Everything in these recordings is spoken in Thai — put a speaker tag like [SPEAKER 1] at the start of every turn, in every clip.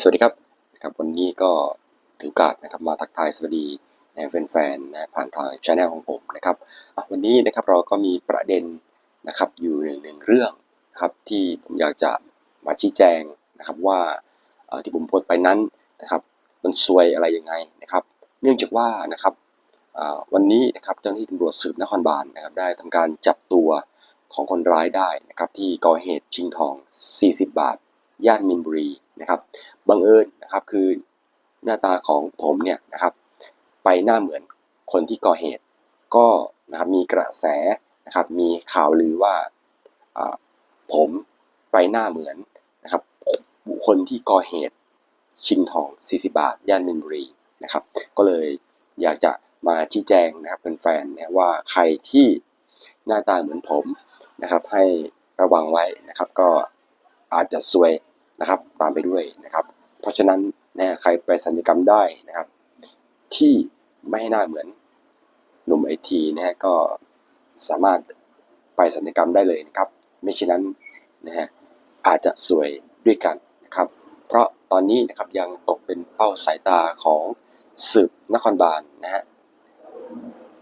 [SPEAKER 1] สวัสดีครับนะครับ วันนี้ก็ถือโอกาสนะครับมาทักทายสวัสดีนะแฟนๆนะผ่านทางช anel ของผมนะครับวันนี้นะครับเราก็มีประเด็นนะครับอยู่หนึ่งหนึ่งเรื่องนะครับที่ผมอยากจะมาชี้แจงนะครับว่าที่ผมโพสต์ไปนั้นนะครับมันซวยอะไรยังไงนะครับ เนื่องจากว่านะครับวันนี้นะครับเจ้าหน้าที่ตำรวจสืบนครบาลนะครับได้ทำการจับตัวของคนร้ายได้นะครับที่ก่อเหตุชิงทอง 40 บาท ย่านมินบุรีนะครับ บังเอิญนะครับคือหน้าตาของผมเนี่ยนะครับ ไปหน้าเหมือนคนที่ก่อเหตุ ก็นะครับมีกระแสนะครับมีข่าวลือว่าผมไปหน้าเหมือนนะครับบุคคลที่ก่อเหตุชิงทอง 40 บาท ย่านมินบุรีนะครับ ก็เลยอยากจะมาชี้แจงนะครับเป็นแฟนๆนะว่าใครที่หน้าตาเหมือนผมนะครับ ให้ระวังไว้นะครับ ก็อาจจะซวยนะครับ ตามไปด้วยนะครับ เพราะฉะนั้นนะใครไปสัญญกรรมได้นะครับ ที่ไม่ให้หน้าเหมือนหนุ่มไอทีนะฮะก็สามารถไปสัญญกรรมได้เลยนะครับ ไม่เช่นนั้นนะฮะอาจจะสวยด้วยกันนะครับ เพราะตอนนี้นะครับยังตกเป็นเป้าสายตาของสืบนครบาลนะฮะ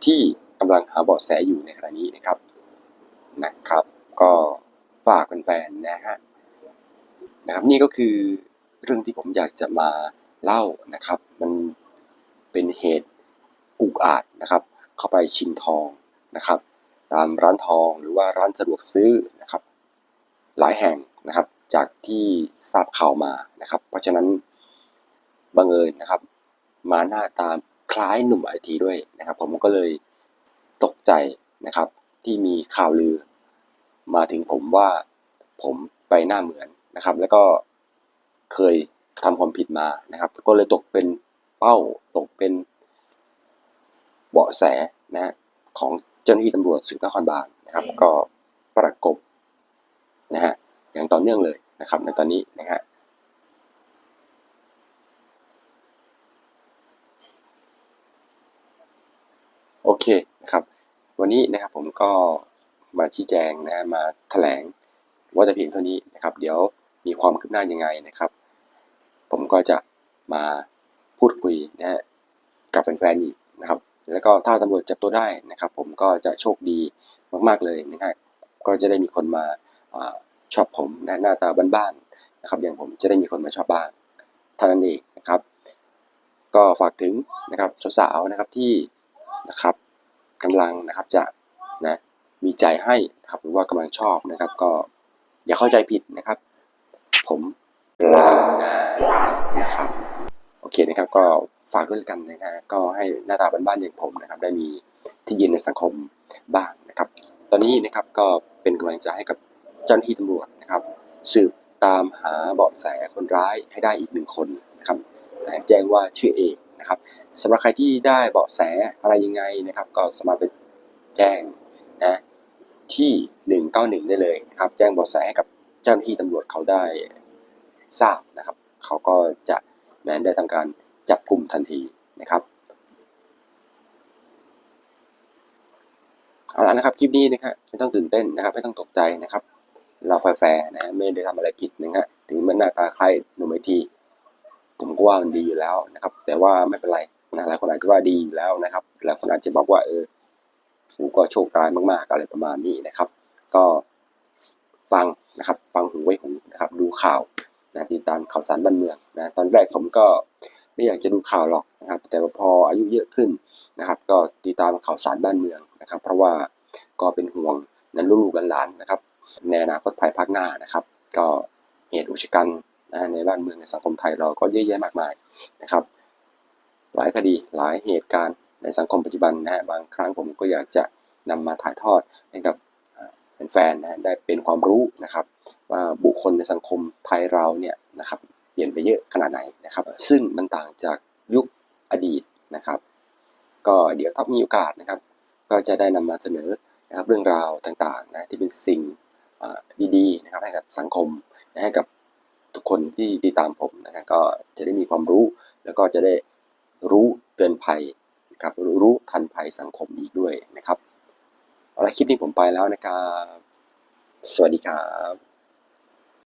[SPEAKER 1] ที่กำลังหาเบาะแสอยู่ในขณะนี้นะครับนะครับ ก็ฝากแฟนๆนะฮะนะครับนี่ก็คือ เรื่องที่ผมอยากจะมาเล่านะครับ มันเป็นเหตุอุกอาจนะครับ เข้าไปชิงทองนะครับ ตามร้านทองหรือว่าร้านสะดวกซื้อนะครับ หลายแห่งนะครับ จากที่ทราบข่าวมานะครับ เพราะฉะนั้นบังเอิญนะครับ มาหน้าตาคล้ายหนุ่มไอทีด้วยนะครับ ผมก็เลยตกใจนะครับ ที่มีข่าวลือ มาถึงผมว่าผมไปหน้าเหมือนนะครับ แล้วก็ เคยทำความผิดมานะครับ ก็เลยตกเป็นเป้าตกเป็น เบาะแสนะฮะของเจ้าหน้าที่ตำรวจสืบนครบาลนะครับ ก็ประกบนะฮะอย่างต่อเนื่องเลยนะครับ ในตอนนี้นะฮะโอเคนะครับ วันนี้นะครับผมก็มาชี้แจงนะมาแถลงว่าแต่เพียงเท่านี้นะครับ เดี๋ยวมีความคืบหน้ายังไงนะครับ ก็จะมาพูดคุยนะฮะกับแฟนๆอีกนะครับ แล้วก็ถ้าตำรวจจับตัวได้นะครับ ผมก็จะโชคดีมากๆเลยนะฮะก็จะได้มีคนมาอชอบผมนะหน้าตาบ้านๆนะครับ อย่างผมจะได้มีคนมาชอบบ้างเท่านั้นเองนะครับ ก็ฝากถึงนะครับสาวๆนะครับที่นะครับกำลังนะครับจะนะมีใจให้นะครับหรือว่ากำลังชอบนะครับ ก็อย่าเข้าใจผิดนะครับ ผมลานะ ครับโอเคนะครับก็ฝากด้วยกันนะฮะก็ให้หน้าตาบ้านๆอย่างผมนะครับ ได้มีที่ยืนในสังคมบ้างนะครับ ตอนนี้นะครับก็เป็นกำลังใจให้กับเจ้าหน้าที่ตำรวจนะครับ สืบตามหาเบาะแสคนร้ายให้ได้อีกหนึ่งคนนะครับแจ้งว่าชื่อเอกนะครับสำหรับใครที่ได้เบาะแสอะไรยังไงนะครับ ก็สามารถไปแจ้งนะที่ 191 ได้เลยนะครับ แจ้งเบาะแสให้กับเจ้าหน้าที่ตำรวจเขาได้ทราบนะครับ เขาก็จะนะได้ทำการจับกลุ่มทันทีนะครับเอาละนะครับคลิปนี้นะครับไม่ต้องตื่นเต้นนะครับ ไม่ต้องตกใจนะครับ เราแฟร์นะไม่ได้ทำอะไรผิดนะฮะถึงมันหน้าตาคล้ายหนุ่มไอทีผมก็ว่ามันดีอยู่แล้วนะครับ แต่ว่าไม่เป็นไรนะหลายคนอาจจะว่าดีอยู่แล้วนะครับหลายคนอาจจะบอกว่าเออกูก็โชคร้ายมากๆอะไรประมาณนี้นะครับ ก็ฟังนะครับ ฟังหูไว้หูนะครับ ดูข่าว นะติดตามข่าวสารบ้านเมืองนะตอนแรกผมก็ไม่อยากจะดูข่าวหรอกนะครับ แต่พออายุเยอะขึ้นนะครับ ก็ติดตามข่าวสารบ้านเมืองนะครับ เพราะว่าก็เป็นห่วงนั้นลูกหลานนะครับในอนาคตภายภาคหน้านะครับ ก็เหตุอุกชะกันนะในบ้านเมืองในสังคมไทยเราก็เยอะแยะมากมายนะครับ หลายคดีหลายเหตุการณ์ในสังคมปัจจุบันนะฮะบางครั้งผมก็อยากจะนำมาถ่ายทอดให้กับแฟนๆนะได้เป็นความรู้นะครับ ว่าบุคคลในสังคมไทยเราเนี่ยนะครับเปลี่ยนไปเยอะขนาดไหนนะครับ ซึ่งมันต่างจากยุคอดีตนะครับ ก็เดี๋ยวถ้ามีโอกาสนะครับ ก็จะได้นำมาเสนอนะครับเรื่องราวต่างๆนะที่เป็นสิ่งดีๆนะครับให้กับสังคมนะให้กับทุกคนที่ติดตามผมนะครับก็จะได้มีความรู้ แล้วก็จะได้รู้เตือนภัยนะครับรู้ทันภัยสังคมอีกด้วยนะครับเอาละคลิปนี้ผมไปแล้วนะครับ สวัสดีครับ